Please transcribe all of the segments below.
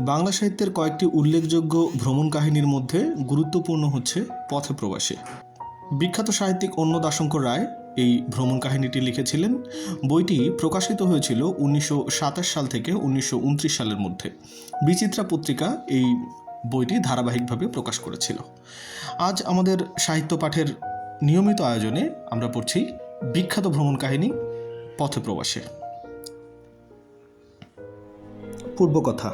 বাংলা সাহিত্যের কয়েকটি উল্লেখযোগ্য ভ্রমণ কাহিনীর মধ্যে গুরুত্বপূর্ণ হচ্ছে পথে প্রবাসী। বিখ্যাত সাহিত্যিক অন্নদাশঙ্কর রায় এই ভ্রমণ কাহিনীটি লিখেছিলেন। বইটি প্রকাশিত হয়েছিল উনিশশো সাতাশ সাল থেকে উনিশশো উনত্রিশ সালের মধ্যে। বিচিত্রা পত্রিকা এই বইটি ধারাবাহিকভাবে প্রকাশ করেছিল। আজ আমাদের সাহিত্য পাঠের নিয়মিত আয়োজনে আমরা পড়ছি বিখ্যাত ভ্রমণ কাহিনী পথে প্রবাসে। পূর্বকথা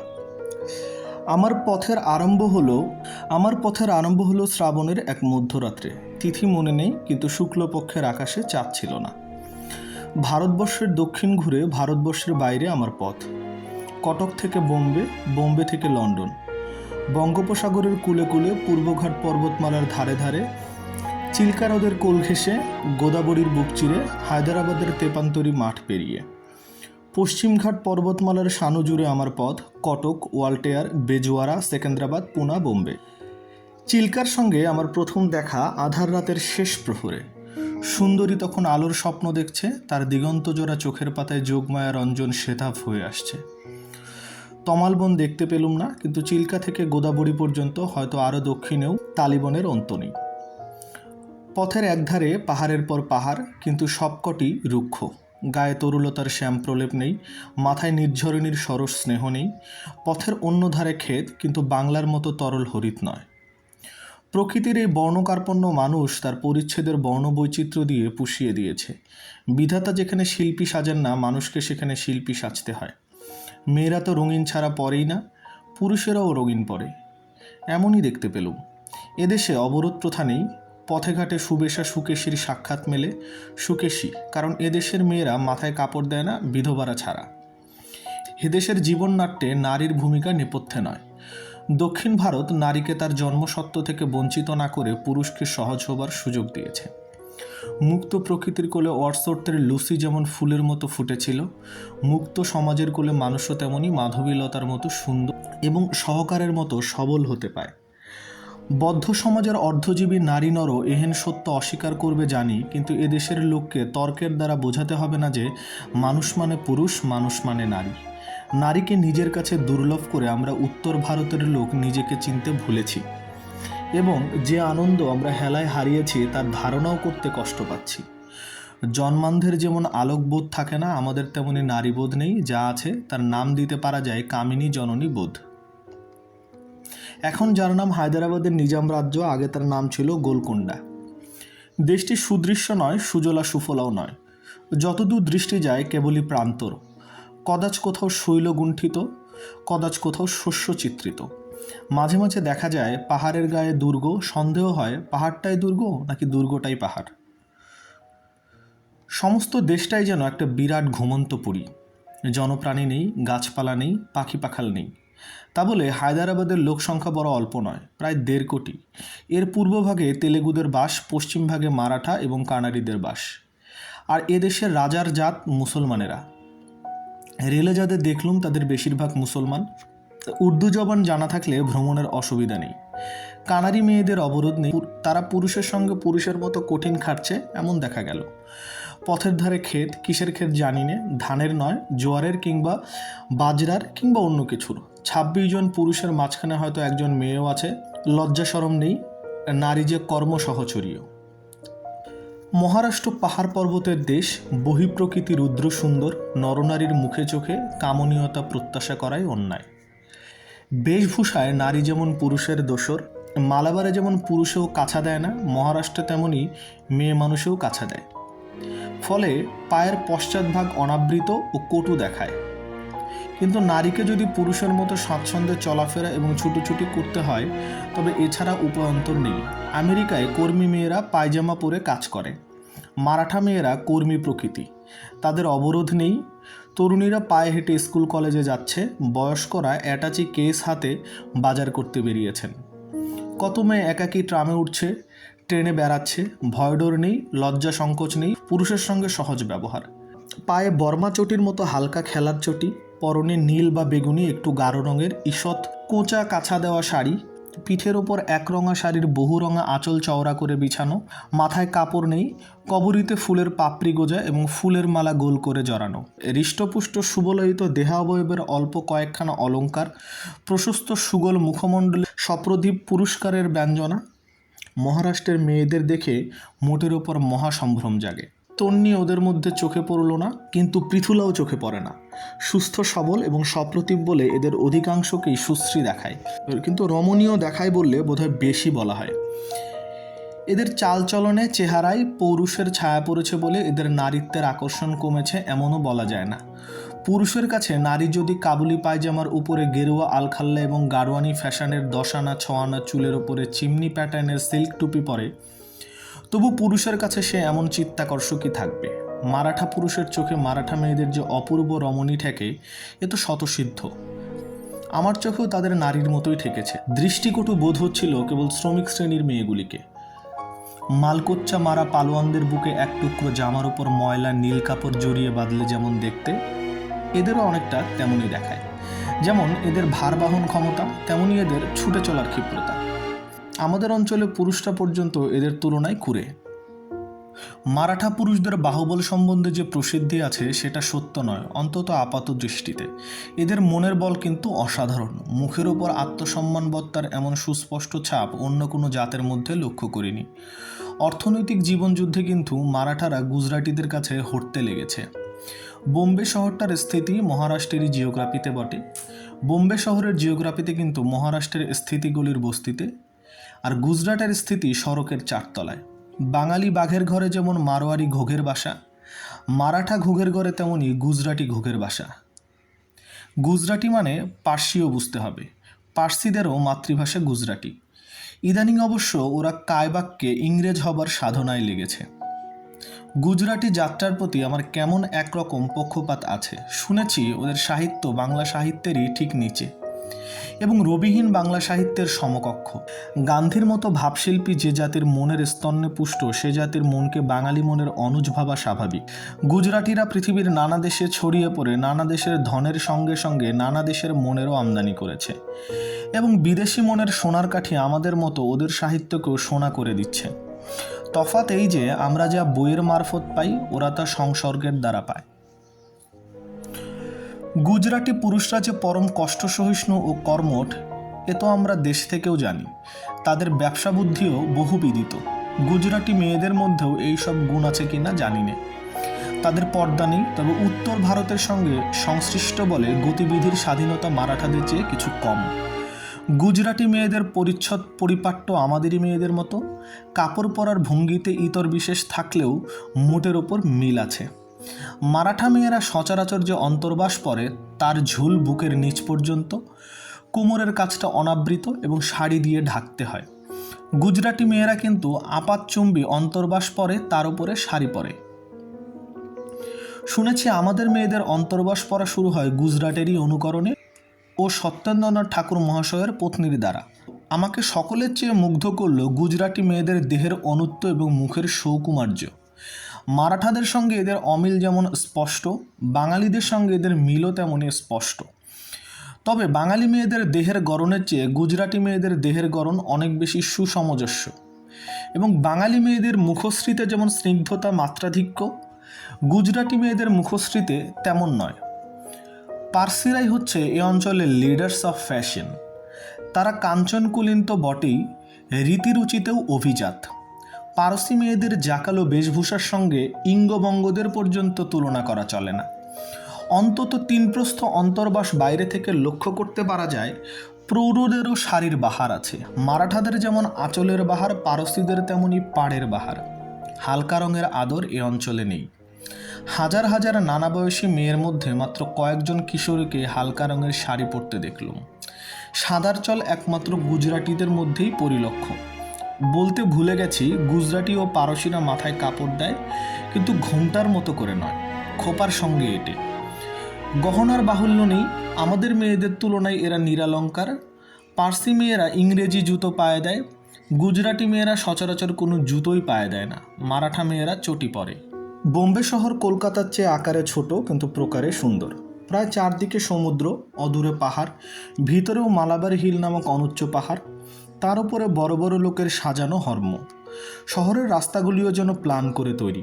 আমার পথের আরম্ভ হলো, আমার পথের আরম্ভ হলো শ্রাবণের এক মধ্যরাত্রে। তিথি মনে নেই, কিন্তু শুক্লপক্ষের আকাশে চাঁদ ছিল না। ভারতবর্ষের দক্ষিণ ঘুরে ভারতবর্ষের বাইরে আমার পথ। কটক থেকে বোম্বে বোম্বে থেকে লন্ডন। বঙ্গোপসাগরের কূলে কূলে পূর্বঘাট পর্বতমালার ধারে ধারে চিল্কা নদের কোল ঘেঁষে গোদাবরীর বুক চিরে হায়দ্রাবাদের তেপান্তরি মাঠ পেরিয়ে। পশ্চিমঘাট পর্বতমালার সানু জুড়ে আমার পথ, কটক, ওয়ালটেয়ার, বেজুয়ারা, সেকেন্দ্রাবাদ, পুনা, বোম্বে। চিল্কার সঙ্গে আমার প্রথম দেখা আধার রাতের শেষ প্রহরে। সুন্দরী তখন আলোর স্বপ্ন দেখছে, তার দিগন্ত দিগন্তজোড়া চোখের পাতায় যোগমায়া রঞ্জন শ্বেতাভ হয়ে আসছে। তমালবন দেখতে পেলুম না, কিন্তু চিল্কা থেকে গোদাবরী পর্যন্ত হয়তো আরও দক্ষিণেও তালিবনের অন্ত নেই। পথের একধারে পাহাড়ের পর পাহাড়, কিন্তু সবকটি রুক্ষ। গায়ে তরুলতার শ্যাম প্রলেপ নেই, মাথায় নির্ঝরণীর সরস স্নেহ নেই, পথের অন্য ধারে ক্ষেত কিন্তু বাংলার মতো তরল হরিত নয়। প্রকৃতির এই বর্ণকার্পণ্য মানুষ তার পরিচ্ছেদের বর্ণবৈচিত্র্য দিয়ে পুষিয়ে দিয়েছে। বিধাতা যেখানে শিল্পী সাজেন না, মানুষকে সেখানে শিল্পী সাজতে হয়। মেয়েরা তো রঙিন ছাড়া পরেই না, পুরুষেরাও রঙিন পরে। এমনই দেখতে পেলুম। এদেশে অবরোধ প্রথা নেই পথে ঘাটে সুবেশা সুকেশীর সাক্ষাৎ মেলে সুকেশী, কারণ এদেশের মেয়েরা মাথায় কাপড় দেয় না, বিধবারা ছাড়া। এদেশের জীবননাট্যে নারীর ভূমিকা নেপথ্যে নয়। দক্ষিণ ভারত নারীকে তার জন্মসত্ত্ব থেকে বঞ্চিত না করে পুরুষকে সহজ হবার সুযোগ দিয়েছে। মুক্ত প্রকৃতির কোলে ওয়ার্সর্তের লুসি যেমন ফুলের মতো ফুটেছিল, মুক্ত সমাজের কোলে মানুষও তেমনি মাধবীলতার মতো সুন্দর এবং সহকারের মতো সবল হতে পায়। বদ্ধ সমাজের অর্ধজীবী নারী নরও এহেন সত্য অস্বীকার করবে জানি, কিন্তু এদেশের লোককে তর্কের দ্বারা বোঝাতে হবে না যে মানুষ মানে পুরুষ, মানুষ মানে নারী। নারীকে নিজের কাছে দুর্লভ করে আমরা উত্তর ভারতের লোক নিজেকে চিনতে ভুলেছি। এবং যে আনন্দ আমরা হেলায় হারিয়েছি, তার ধারণাও করতে কষ্ট পাচ্ছি। জন্মান্ধের যেমন আলোকবোধ থাকে না, আমাদের তেমনি নারীবোধ নেই, যা আছে তার নাম দিতে পারা যায় কামিনী জননী বোধ। এখন যার নাম হায়দ্রাবাদের নিজাম রাজ্য, আগে তার নাম ছিল গোলকুন্ডা দেশটি সুদৃশ্য নয়, সুজলা সুফলাও নয়। যতদূর দৃষ্টি যায়, কেবলই প্রান্তর। কদাচ কোথাও শৈল গুণ্ঠিত, কদাচ কোথাও শস্য চিত্রিত। মাঝে মাঝে দেখা যায়, পাহাড়ের গায়ে দুর্গ, সন্দেহ হয়, পাহাড়টাই দুর্গ নাকি দুর্গটাই পাহাড়? সমস্ত দেশটাই যেন একটা বিরাট ঘুমন্ত পুরী। জনপ্রাণী নেই, গাছপালা নেই, পাখি পাখাল নেই। তা বলে হায়দ্রাবাদের লোক সংখ্যা বড় অল্প নয়, প্রায় দেড় কোটি। এর পূর্বভাগে তেলেগুদের বাস পশ্চিমভাগে মারাঠা এবং কানাডিদের বাস। আর এদেশের রাজার জাত মুসলমানেরা। রেলে যাদের দেখলুম, তাদের বেশিরভাগ মুসলমান। উর্দু জবান জানা থাকলে ভ্রমণের অসুবিধা নেই। কানারি মেয়েদের অবরোধ নেই তারা পুরুষের সঙ্গে পুরুষের মতো কঠিন খাটছে, এমন দেখা গেল। পথের ধারে ক্ষেত, কিসের ক্ষেত জানি নে, ধানের নয়, জোয়ারের কিংবা বাজরার কিংবা অন্য কিছুর। ছাব্বিশ জন পুরুষের মাঝখানে হয়তো একজন মেয়েও আছে, লজ্জা সরম নেই, নারী যে কর্মসহচরীয় মহারাষ্ট্র পাহাড় পর্বতের দেশ, বহিঃপ্রকৃতি রুদ্র সুন্দর, নরনারীর মুখে চোখে কামনীয়তা প্রত্যাশা করাই অন্যায়। বেশভূষায় নারী যেমন পুরুষের দোসর, মালাবারে যেমন পুরুষেও কাছা দেয় না, মহারাষ্ট্রে তেমনই মেয়ে মানুষেও কাছা দেয়। ফলে পায়ের পশ্চাৎভাগ অনাবৃত ও কটু দেখায়। কিন্তু নারীকে যদি পুরুষের মতো স্বাচ্ছন্দ্যে চলাফেরা এবং ছুটোছুটি করতে হয়, তবে এছাড়া উপায়ন্তর নেই। আমেরিকায় কর্মী মেয়েরা পায়জামা পরে কাজ করে। মারাঠা মেয়েরা কর্মী প্রকৃতি। তাদের অবরোধ নেই। তরুণীরা পায়ে হেঁটে স্কুল কলেজে যাচ্ছে। বয়স্করা অ্যাটাচি কেস হাতে বাজার করতে বেরিয়েছেন। কত মেয়ে একাকী ট্রামে উঠছে ট্রেনে বেড়াচ্ছে ভয়ডর নেই, লজ্জা সংকোচ নেই, পুরুষের সঙ্গে সহজ ব্যবহার। পায়ে বর্মা চটির মতো হালকা খেলার চটি, পরনে নীল বা বেগুনি একটু গাঢ় রঙের ঈষৎ কোঁচা কাছা দেওয়া শাড়ি, পিঠের ওপর একরঙা শাড়ির বহুরঙা আঁচল চওড়া করে বিছানো, মাথায় কাপড় নেই, কবরিতে ফুলের পাপড়ি গোজা এবং ফুলের মালা গোল করে জড়ানো। হৃষ্টপুষ্ট সুবলয়িত দেহাবয়বের অল্প কয়েকখানা অলঙ্কার, প্রশস্ত সুগল মুখমণ্ডলে সপ্রদীপ পুরস্কারের ব্যঞ্জনা মহারাষ্ট্রের মেয়েদের দেখে মোটের ওপর মহাসম্ভ্রম জাগে। তন্নি ওদের মধ্যে চোখে পড়ল না, কিন্তু পৃথুলাও চোখে পড়ে না। সুস্থ, সবল এবং সপ্রতিভ বলে এদের অধিকাংশকেই সুশ্রী দেখায়। কিন্তু রমণীয় দেখায় বললে বোধহয় বেশি বলা হয়। এদের চালচলনে চেহারায় পৌরুষের ছায়া পড়েছে বলে এদের নারীত্বের আকর্ষণ কমেছে, এমনও বলা যায় না। পুরুষের কাছে নারী যদি কাবুলি পায়জামার উপরে গেরুয়া, আলখাল্লা এবং গাড়োয়ানি ফ্যাশনের দশানা, ছয়ানা চুলের ওপরে চিমনি প্যাটার্নের সিল্ক টুপি পরে, তবু পুরুষের কাছে সে এমন চিত্তাকর্ষকই থাকবে। মারাঠা পুরুষের চোখে মারাঠা মেয়েদের যে অপূর্ব রমণী ঠেকে, এ তো শতসিদ্ধ আমার চোখেও তাদের নারীর মতোই ঠেকেছে। দৃষ্টিকটু বোধ হচ্ছিল কেবল শ্রমিক শ্রেণির মেয়েগুলিকে। মালকোচ্চা মারা পালোয়ানদের বুকে এক টুকরো জামার উপর ময়লা, নীল কাপড় জড়িয়ে বাঁধলে যেমন দেখতে এদেরও অনেকটা তেমনই দেখায়। যেমন এদের ভারবাহন ক্ষমতা, তেমনই এদের ছুটে চলার ক্ষিপ্রতা। আমাদের অঞ্চলে পুরুষরা পর্যন্ত এদের তুলনায় কুরে মারাঠা পুরুষদের বাহুবল সম্বন্ধে যে প্রসিদ্ধি আছে সেটা সত্য নয়, অন্তত আপাত দৃষ্টিতে। এদের মনের বল কিন্তু অসাধারণ। মুখের ওপর আত্মসম্মানবত্তার এমন সুস্পষ্ট ছাপ অন্য কোনো জাতের মধ্যে লক্ষ্য করিনি। অর্থনৈতিক জীবনযুদ্ধে কিন্তু মারাঠারা গুজরাটিদের কাছে হটতে লেগেছে। বোম্বে শহরটার স্থিতি মহারাষ্ট্রেরই জিওগ্রাফিতে বটে। বোম্বে শহরের জিওগ্রাফিতে কিন্তু মহারাষ্ট্রের স্থিতিগুলির বস্তিতে আর গুজরাটের স্থিতি সড়কের চারতলায়। বাঙালি বাঘের ঘরে যেমন মারোয়ারি ঘোঘের বাসা, মারাঠা ঘোঘের ঘরে তেমনই গুজরাটি ঘোঘের বাসা। গুজরাটি মানে পার্সিও বুঝতে হবে। পার্সিদেরও মাতৃভাষা গুজরাটি। ইদানিং অবশ্য ওরা কায়বাককে ইংরেজ হবার সাধনায় লেগেছে। গুজরাটি যাত্রার প্রতি আমার কেমন একরকম পক্ষপাত আছে, শুনেছি ওদের সাহিত্য বাংলা সাহিত্যেরই ঠিক নিচে এবং রবিহীন বাংলা সাহিত্যের সমকক্ষ। গান্ধীর মতো ভাবশিল্পী যে জাতির মনের স্তন্যে পুষ্ট, সে জাতির মনকে বাঙালি মনের অনুজ ভাবা স্বাভাবিক। গুজরাটিরা পৃথিবীর নানা দেশে ছড়িয়ে পড়ে, নানা দেশের ধনের সঙ্গে সঙ্গে নানা দেশের মনেরও আমদানি করেছে এবং বিদেশি মনের সোনার কাঠি আমাদের মতো ওদের সাহিত্যকেও সোনা করে দিচ্ছে। তফাৎ এই যে, আমরা যা বইয়ের মারফত পাই, ওরা তা সংসর্গের দ্বারা পায়। গুজরাটি পুরুষরা যে পরম কষ্ট সহিষ্ণু ও কর্মঠ, এ তো আমরা দেশ থেকেও জানি। তাদের ব্যবসা বুদ্ধিও বহুবিদিত। গুজরাটি মেয়েদের মধ্যেও এই সব গুণ আছে কিনা জানি না। তাদের পর্দা নেই, তবে উত্তর ভারতের সঙ্গে সংশ্লিষ্ট বলে গতিবিধির স্বাধীনতা মারাঠাদের চেয়ে কিছু কম। গুজরাটি মেয়েদের পরিচ্ছদ পরিপাট্য আমাদেরই মেয়েদের মতো, কাপড় পরার ভঙ্গিতে ইতর বিশেষ থাকলেও মোটের ওপর মিল আছে। মারাঠা মেয়েরা সচরাচর যে অন্তর্বাস পরে, তার ঝুল বুকের নিচ পর্যন্ত, কোমরের কাছটা অনাবৃত এবং শাড়ি দিয়ে ঢাকতে হয়। গুজরাটি মেয়েরা কিন্তু আপাতচুম্বী অন্তর্বাস পরে, তার উপরে শাড়ি পরে। শুনেছি আমাদের মেয়েদের অন্তর্বাস পরা শুরু হয় গুজরাটেরই অনুকরণে। ও সত্যেন্দ্রনাথ ঠাকুর মহাশয়ের পত্নীর দ্বারা। আমাকে সকলের চেয়ে মুগ্ধ করল গুজরাটি মেয়েদের দেহের অনুত্ব এবং মুখের সৌকুমার্য। মারাঠাদের সঙ্গে এদের অমিল যেমন স্পষ্ট, বাঙালিদের সঙ্গে এদের মিলও তেমনই স্পষ্ট। তবে বাঙালি মেয়েদের দেহের গড়নের চেয়ে গুজরাটি মেয়েদের দেহের গড়ন অনেক বেশি সুসমজস্য। এবং বাঙালি মেয়েদের মুখশ্রীতে যেমন স্নিগ্ধতা মাত্রাধিক্য, গুজরাটি মেয়েদের মুখশ্রীতে তেমন নয়। পার্সিরাই হচ্ছে এ অঞ্চলের লিডার্স অফ ফ্যাশন তারা কাঞ্চনকুলীন তো বটেই, রীতিরুচিতেও অভিজাত। পারসি মেয়েদের জাকালো বেশভূষার সঙ্গে ইঙ্গবঙ্গদের পর্যন্ত তুলনা করা চলে না। অন্তত তিন প্রস্থ অন্তর্বাস বাইরে থেকে লক্ষ্য করতে পারা যায়, প্রৌঢ়দেরও শাড়ির বাহার আছে। মারাঠাদের যেমন আঁচলের বাহার, পারসিদের তেমনই পাড়ের বাহার। হালকা রঙের আদর এ অঞ্চলে নেই। হাজার হাজার নানা বয়সী মেয়ের মধ্যে মাত্র কয়েকজন কিশোরীকে হালকা রঙের শাড়ি পরতে দেখলুম। সাদার চল একমাত্র গুজরাটিদের মধ্যেই পরিলক্ষ বলতে ভুলে গেছি, গুজরাটি ও পারসিরা মাথায় কাপড় দেয়, কিন্তু ঘোমটার মতো করে নয়, খোপার সঙ্গে এটে। গহনার বাহুল্য নেই, আমাদের মেয়েদের তুলনায় এরা নিরালঙ্কার। পার্সি মেয়েরা ইংরেজি জুতো পায়ে দেয়, গুজরাটি মেয়েরা সচরাচর কোনো জুতোই পায়ে দেয় না, মারাঠা মেয়েরা চটি পরে। বোম্বে শহর কলকাতার চেয়ে আকারে ছোট, কিন্তু প্রকারে সুন্দর। প্রায় চারদিকে সমুদ্র, অদূরে পাহাড়, ভিতরেও মালাবার হিল নামক অনুচ্চ পাহাড়, তার উপরে বড় বড় লোকের সাজানো হর্ম। শহরের রাস্তাগুলিও যেন প্ল্যান করে তৈরি।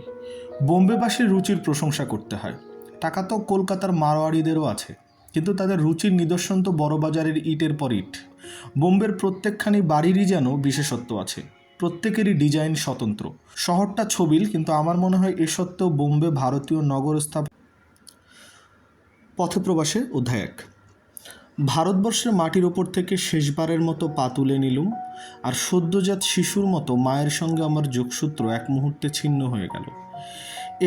বোম্বেবাসীর রুচির প্রশংসা করতে হয়। টাকা তো কলকাতার মারোয়াড়িদেরও আছে, কিন্তু তাদের রুচির নিদর্শন তো বড়বাজারের ইটের পর ইট। বোম্বের প্রত্যেকখানি বাড়িরই যেন বিশেষত্ব আছে। প্রত্যেকেরই ডিজাইন স্বতন্ত্র। শহরটা ছবিল, কিন্তু আমার মনে হয় এ সত্ত্বেও বোম্বে ভারতীয় নগর স্থাপ পথপ্রবাসে অধ্যায় এক ভারতবর্ষের মাটির ওপর থেকে শেষবারের মতো পা তুলে নিলুম, আর সদ্যজাত শিশুর মতো মায়ের সঙ্গে আমার যোগসূত্র এক মুহূর্তে ছিন্ন হয়ে গেল।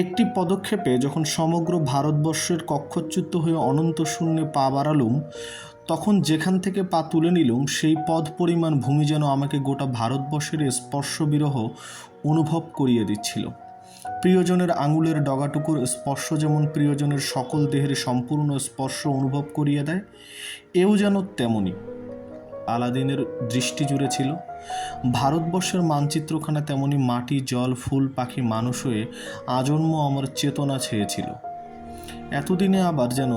একটি পদক্ষেপে যখন সমগ্র ভারতবর্ষের কক্ষচ্যুত হয়ে অনন্ত শূন্যে পা বাড়ালুম তখন যেখান থেকে পা তুলে নিলুম, সেই পদ পরিমাণ ভূমি যেন আমাকে গোটা ভারতবর্ষের স্পর্শবিরহ অনুভব করিয়ে দিচ্ছিল। প্রিয়জনের আঙুলের ডগাটুকুর স্পর্শ যেমন প্রিয়জনের সকল দেহের সম্পূর্ণ স্পর্শ অনুভব করিয়ে দেয়, এও যেন তেমনই আলাদিনের দৃষ্টি জুড়ে ছিল। ভারতবর্ষের মানচিত্রখানা তেমনি মাটি, জল, ফুল, পাখি, মানুষ হয়ে আজন্ম আমার চেতনা ছেয়েছিল। এতদিনে আবার যেন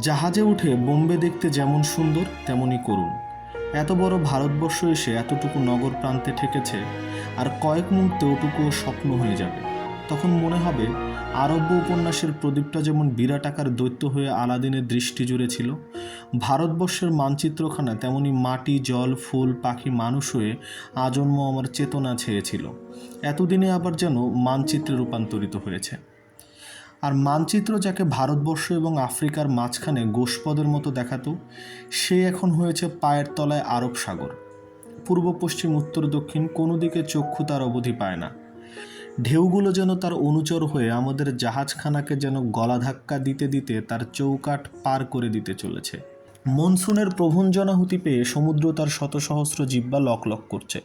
জাহাজে উঠে বোম্বে দেখতে যেমন সুন্দর, তেমনই করুন এত বড় ভারতবর্ষ এসে এতটুকু নগর প্রান্তে ঠেকেছে, আর কয়েক মুহূর্তে ওটুকুও স্বপ্ন হয়ে যাবে। তখন মনে হবে, আরব্য উপন্যাসের প্রদীপটা যেমন বিরাট আকার দৈত্য হয়ে আলাদিনের দৃষ্টি জুড়ে ছিল, ভারতবর্ষের মানচিত্রখানা তেমনি মাটি, জল, ফুল, পাখি, মানুষ হয়ে আজন্ম আমার চেতনা ছেয়েছিল। এতদিনে আবার যেন মানচিত্রে রূপান্তরিত হয়েছে। আর মানচিত্র যাকে ভারতবর্ষ এবং আফ্রিকার মাঝখানে গোষ্পদের মতো দেখাতো, সে এখন হয়েছে পায়ের তলায় আরব সাগর। পূর্ব, পশ্চিম, উত্তর, দক্ষিণ কোনো দিকে চক্ষু তার অবধি পায় না। ঢেউগুলো যেন তার অনুচর হয়ে আমাদের জাহাজখানাকে যেন গলা ধাক্কা দিতে দিতে তার চৌকাঠ পার করে দিতে চলেছে। মনসুনের প্রভঞ্জনাহুতি পেয়ে সমুদ্র তার শত সহস্র জিব্বা লক লক করছে।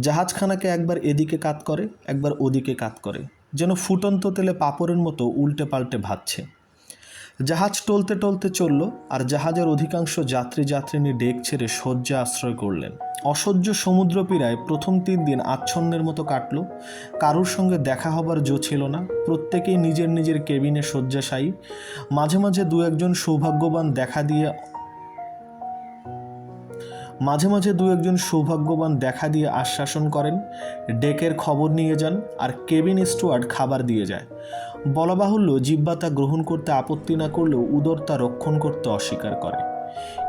জাহাজখানাকে একবার এদিকে কাত করে, একবার ওদিকে কাত করে। যেন ফুটন্ত তেলে পাপড়ের মতো উল্টে পাল্টে ভাবছে জাহাজ টলতে টলতে চলল আর জাহাজের অধিকাংশ যাত্রী যাত্রিনী ডেক ছেড়ে শয্যা আশ্রয় করলেন। অসহ্য সমুদ্র পীড়ায় প্রথম তিন দিন আচ্ছন্নের মতো কাটল। কারুর সঙ্গে দেখা হবার জো ছিল না। প্রত্যেকেই নিজের নিজের কেবিনে শয্যাশায়ী। মাঝে মাঝে দু একজন সৌভাগ্যবান দেখা দিয়ে মাঝে মাঝে দু একজন সৌভাগ্যবান দেখা দিয়ে আশ্বাসন করেন, ডেকের খবর নিয়ে যান আর কেবিন স্টুয়ার্ড খাবার দিয়ে যায়। বলা বাহুল্য জিব্বা তা গ্রহণ করতে আপত্তি না করলেও উদর তা রক্ষণ করতে অস্বীকার করে।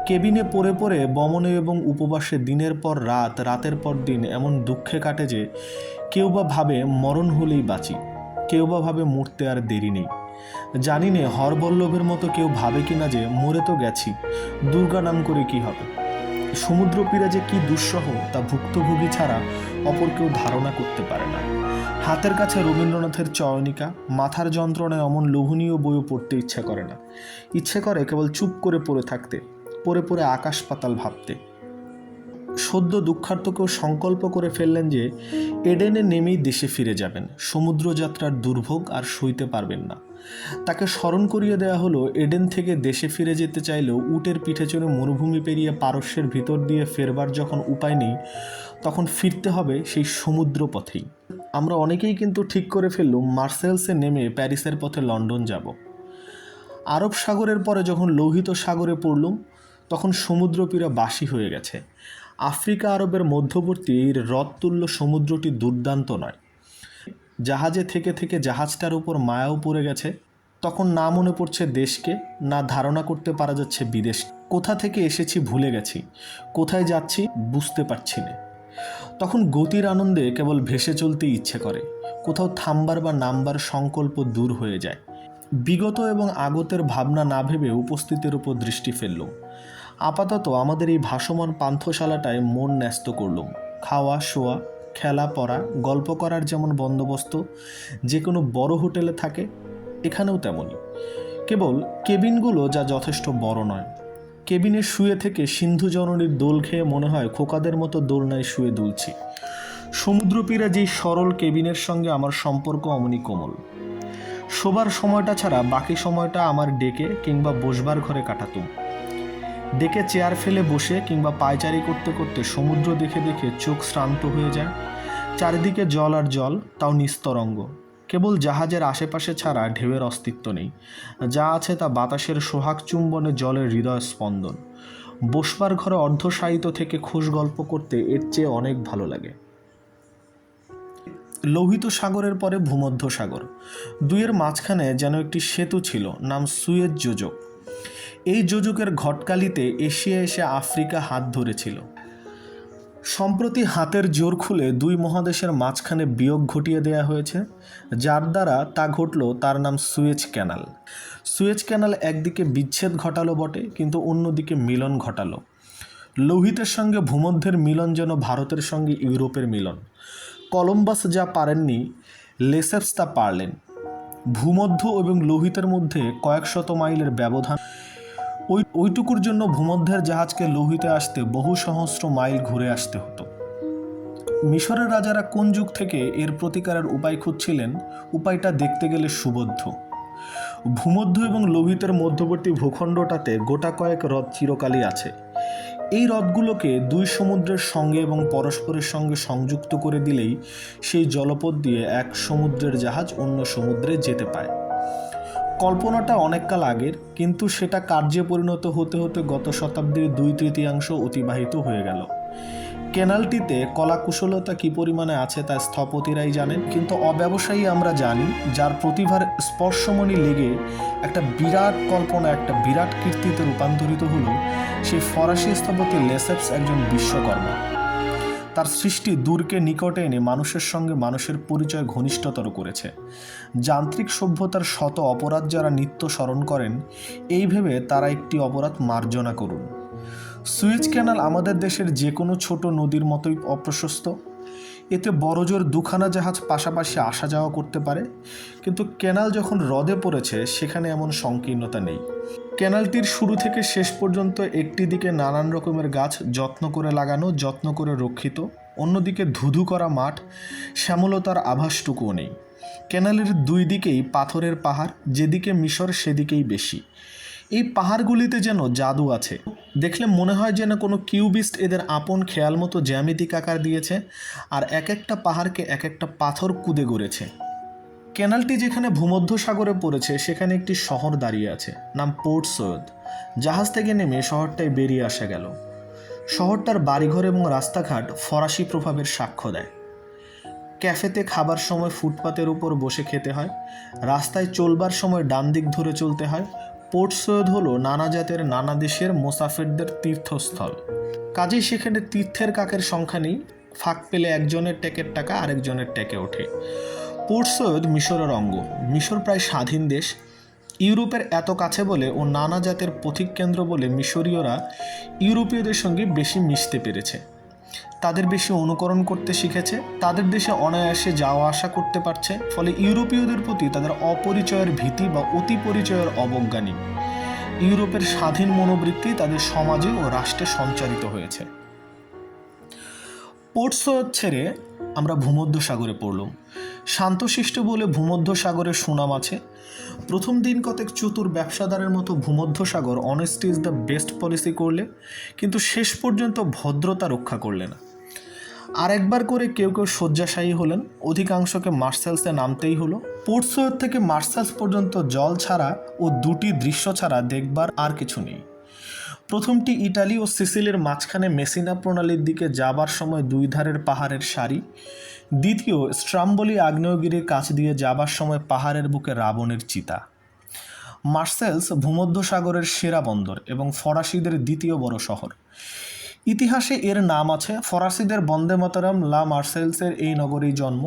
কেবিনে পড়ে পড়ে বমনে এবং উপবাসে দিনের পর রাত, রাতের পর দিন এমন দুঃখে কাটে যে কেউ বা ভাবে মরণ হলেই বাঁচি, কেউ বা ভাবে মরতে আর দেরি নেই। জানি নে হরবল্লভের মতো কেউ ভাবে কিনা যে মরে তো গেছি, দুর্গা নাম করে কি হবে? সমুদ্র পীড়া যে কি দুঃসহ তা ভুক্তভোগী ছাড়া অপর কেউ ধারণা করতে পারে না। হাতের কাছে রবীন্দ্রনাথের চয়নিকা, মাথার যন্ত্রণায় অমন লোভনীয় বইও পড়তে ইচ্ছে করে না। ইচ্ছে করে কেবল চুপ করে পড়ে থাকতে, পড়ে পড়ে আকাশ পাতাল ভাবতে। সদ্য দুঃখার্থকেও সংকল্প করে ফেললেন যে, এডেনে নেমেই দেশে ফিরে যাবেন। সমুদ্রযাত্রার দুর্ভোগ আর সইতে পারবেন না। তাকে স্মরণ করিয়ে দেওয়া হলো এডেন থেকে দেশে ফিরে যেতে চাইলেও উটের পিঠে চড়ে মরুভূমি পেরিয়ে পারস্যের ভিতর দিয়ে ফেরবার যখন উপায় নেই, তখন ফিরতে হবে সেই সমুদ্র পথেই আমরা অনেকেই কিন্তু ঠিক করে ফেললুম মার্সেলসে নেমে প্যারিসের পথে লন্ডন যাব। আরব সাগরের পরে যখন লোহিত সাগরে পড়লুম, তখন সমুদ্রপীড়া বাসি হয়ে গেছে। আফ্রিকা আরবের মধ্যবর্তী এই হ্রদতুল্য সমুদ্রটি দুর্দান্ত নয়। জাহাজে থেকে থেকে জাহাজটার উপর মায়াও পড়ে গেছে। তখন না মনে পড়ছে দেশকে, না ধারণা করতে পারা যাচ্ছে বিদেশ কোথা থেকে এসেছি ভুলে গেছি, কোথায় যাচ্ছি বুঝতে পারছি না। তখন গতির আনন্দে কেবল ভেসে চলতে ইচ্ছে করে, কোথাও থামবার বা নামবার সংকল্প দূর হয়ে যায়। বিগত এবং আগতের ভাবনা না ভেবে উপস্থিতের উপর দৃষ্টি ফেললুম। আপাতত আমাদের এই ভাসমান পান্থশালাটায় মন ন্যস্ত করলুম। খাওয়া, শোয়া খেলা পড়া, গল্প করার যেমন বন্দোবস্ত, যে কোনো বড় হোটেলে থাকে, এখানেও তেমনই। কেবল কেবিনগুলো যা যথেষ্ট বড় নয়। কেবিনে শুয়ে থেকে সিন্ধু জননীর দোল খেয়ে মনে হয় খোকাদের মতো দোলনায় শুয়ে দুলছি। সমুদ্রপীরা যেই সরল কেবিনের সঙ্গে আমার সম্পর্ক অমনি কোমল। শোবার সময়টা ছাড়া বাকি সময়টা আমার ডেকে কিংবা বসবার ঘরে কাটাতুম। ডেকে চেয়ার ফেলে বসে কিংবা পায়চারি করতে করতে সমুদ্র দেখে দেখে চোখ শ্রান্ত হয়ে যায়। চারিদিকে জল আর জল, তাও নিস্তরঙ্গ। কেবল জাহাজের আশেপাশে ছাড়া ঢেউয়ের অস্তিত্ব নেই। যা আছে তা বাতাসের সোহাগ চুম্বনে জলের হৃদয় স্পন্দন। বসবার ঘরে অর্ধসাহিত থেকে খোশ গল্প করতে এর চেয়ে অনেক ভালো লাগে। লোহিত সাগরের পরে ভূমধ্য সাগর দুইয়ের মাঝখানে যেন একটি সেতু ছিল, নাম সুয়েজ যোজক। এই যোজকের ঘটকালিতে এশিয়া এসে আফ্রিকা হাত ধরেছিল। সম্প্রতি হাতের জোর খুলে দুই মহাদেশের মাঝখানে বিয়োগ ঘটিয়ে দেয়া হয়েছে, যার দ্বারা তা ঘটল তার নাম সুয়েজ ক্যানাল। সুয়েজ ক্যানাল একদিকে বিচ্ছেদ ঘটালো বটে, কিন্তু অন্যদিকে মিলন ঘটালো। লোহিতের সঙ্গে ভূমধ্যের মিলন যেন ভারতের সঙ্গে ইউরোপের মিলন। কলম্বাস যা পারেননি লেসেপস তা পারলেন। ভূমধ্য এবং লোহিতের মধ্যে কয়েক শত মাইলের ব্যবধান ওই ওইটুকুর জন্য ভূমধ্যের জাহাজকে লোহিতে আসতে বহু সহস্র মাইল ঘুরে আসতে হতো। মিশরের রাজারা কোন যুগ থেকে এর প্রতিকারের উপায় খুঁজছিলেন, উপায়টা দেখতে গেলে সুবদ্ধ। ভূমধ্য এবং লোহিতের মধ্যবর্তী ভূখণ্ডটাতে গোটা কয়েক হ্রদ চিরকালই আছে। এই হ্রদগুলোকে দুই সমুদ্রের সঙ্গে এবং পরস্পরের সঙ্গে সংযুক্ত করে দিলেই সেই জলপথ দিয়ে এক সমুদ্রের জাহাজ অন্য সমুদ্রে যেতে পায়। কল্পনাটা অনেককাল আগের, কিন্তু সেটা কার্যে পরিণত হতে হতে গত শতাব্দীর দুই তৃতীয়াংশ অতিবাহিত হয়ে গেল। কেনালটিতে কলাকুশলতা কী পরিমাণে আছে তা স্থপতিরাই জানেন, কিন্তু অব্যবসায়ী আমরা জানি, যার প্রতিভার স্পর্শমণি লেগে একটা বিরাট কল্পনা, একটা বিরাট কীর্তিতে রূপান্তরিত হলো সেই ফরাসি স্থপতি লেসেপস একজন বিশ্বকর্মা। তার সৃষ্টি দূরকে নিকটে এনে মানুষের সঙ্গে মানুষের পরিচয় ঘনিষ্ঠতর করেছে। যান্ত্রিক সভ্যতার শত অপরাধ যারা নিত্য স্মরণ করেন, এই ভেবে তারা একটি অপরাধ মার্জনা করুন। সুইচ ক্যানাল আমাদের দেশের যে কোনো ছোট নদীর মতোই অপ্রশস্ত। এতে বড়জোর দুখানা জাহাজ পাশাপাশি আসা যাওয়া করতে পারে। কিন্তু ক্যানাল যখন হ্রদে পড়েছে, সেখানে এমন সংকীর্ণতা নেই। ক্যানালটির শুরু থেকে শেষ পর্যন্ত একটি দিকে নানান রকমের গাছ যত্ন করে লাগানো, যত্ন করে রক্ষিত, অন্যদিকে ধুধু করা মাঠ, শ্যামলতার আভাসটুকুও নেই। ক্যানালের দুই দিকেই পাথরের পাহাড়, যেদিকে মিশর সেদিকেই বেশি। এই পাহাড়গুলিতে যেন জাদু আছে। দেখলে মনে হয় যেন কোনো কিউবিস্ট এদের আপন খেয়াল মতো জ্যামিতিক আকার দিয়েছে আর এক একটা পাহাড়কে এক একটা পাথর কুদে গড়েছে। ক্যানালটি যেখানে ভূমধ্য সাগরে পড়েছে, সেখানে একটি শহর দাঁড়িয়ে আছে, নাম পোর্ট সৈয়দ। জাহাজ থেকে নেমে শহরটায় বেরিয়ে আসা গেল। শহরটার বাড়িঘর এবং রাস্তাঘাট ফরাসি প্রভাবের সাক্ষ্য দেয়। ক্যাফেতে খাবার সময় ফুটপাতের উপর বসে খেতে হয়, রাস্তায় চলবার সময় ডান দিক ধরে চলতে হয় পোর্ট সৈয়দ হলো নানা জাতের নানা দেশের মোসাফেরদের তীর্থস্থল। কাজেই সেখানে তীর্থের কাকের সংখ্যা নেই, ফাঁক পেলে একজনের টেকের টাকা আরেকজনের টেকে ওঠে। পোর্ট সৈয়দ মিশরের অঙ্গ। মিশর প্রায় স্বাধীন দেশ। ইউরোপের এত কাছে বলে ও নানা জাতের পথিক কেন্দ্র বলে মিশরীয়রা ইউরোপীয়দের সঙ্গে বেশি মিশতে পেরেছে। তাদের বেশি অনুকরণ করতে শিখেছে, তাদের দেশে অনায়াসে যাওয়া আসা করতে পারছে, ফলে ইউরোপীয়দের প্রতি তাদের অপরিচয়ের ভীতি বা অতি পরিচয়ের অবজ্ঞা নেই ইউরোপের স্বাধীন মনোবৃত্তি তাদের সমাজে ও রাষ্ট্রে সঞ্চারিত হয়েছে। পোর্ট সৈয়দ ছেড়ে আমরা ভূমধ্য সাগরে পড়লাম। শান্তশিষ্ট বলে ভূমধ্য সাগরের সুনাম আছে। প্রথম দিন কতক চতুর ব্যবসাদারের মতো ভূমধ্য সাগর honesty is the best policy করলে, কিন্তু শেষ পর্যন্ত ভদ্রতা রক্ষা করলে না। আরেকবার করে কেউ কেউ শয্যাশায়ী হলেন। অধিকাংশকে মার্শালসে নামতেই হলো। পোর্ট সৈয়দ থেকে মার্শালস পর্যন্ত জল ছাড়া ও দুটি দৃশ্য ছাড়া দেখবার আর কিছু নেই। প্রথমটি ইটালি ও সিসিলের মাঝখানে মেসিনা প্রণালীর দিকে যাবার সময় দুই ধারের পাহাড়ের সারি। দ্বিতীয়, স্ট্রাম্বলি আগ্নেয়গিরির কাছ দিয়ে যাবার সময় পাহাড়ের বুকে রাবণের চিতা। মার্সেলস ভূমধ্যসাগরের সেরা বন্দর এবং ফরাসিদের দ্বিতীয় বড় শহর। ইতিহাসে এর নাম আছে ফরাসিদের বন্দে মাতরম, লা মার্সেলসের এই নগরেই জন্ম।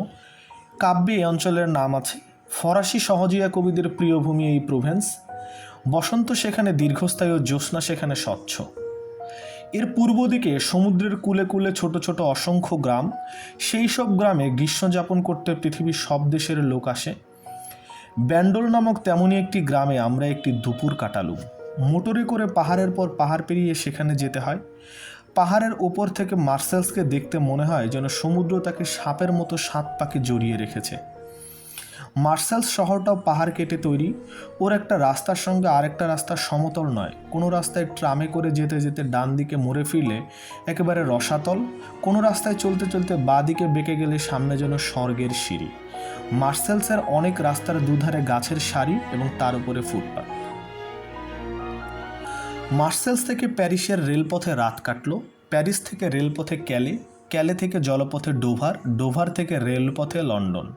কাব্যে এই অঞ্চলের নাম আছে, ফরাসি সহজিয়া কবিদের প্রিয় ভূমি এই প্রোভেন্স। বসন্ত সেখানে দীর্ঘস্থায়ী ও জ্যোৎস্না সেখানে স্বচ্ছ। এর পূর্ব দিকে সমুদ্রের কূলে কূলে ছোট ছোট অসংখ্য গ্রাম। সেই সব গ্রামে গ্রীষ্ম যাপন করতে পৃথিবীর সব দেশের লোক আসে। ব্যান্ডল নামক তেমনই একটি গ্রামে আমরা একটি দুপুর কাটালুম। মোটরে করে পাহাড়ের পর পাহাড় পেরিয়ে সেখানে যেতে হয়। পাহাড়ের ওপর থেকে মার্সেলসকে দেখতে মনে হয় যেন সমুদ্র তাকে সাপের মতো সাত পাকে জড়িয়ে রেখেছে। মার্শালস শহরটাও পাহাড় কেটে তৈরি। ওর একটা রাস্তার সঙ্গে আরেকটা রাস্তা সমতল নয়। কোনো রাস্তায় ট্রামে করে যেতে যেতে ডান দিকে মোড়ে ফিরলে একেবারে রসাতল। কোনো রাস্তায় চলতে চলতে বাঁ দিকে বেঁকে গেলে সামনে যেন স্বর্গের সিঁড়ি। মার্সেলসের অনেক রাস্তার দুধারে গাছের সারি এবং তার উপরে ফুটপাত। মার্সেলস থেকে প্যারিসের রেলপথে রাত কাটল, প্যারিস থেকে রেলপথে ক্যালে ক্যালে থেকে জলপথে ডোভার ডোভার থেকে রেলপথে লন্ডন।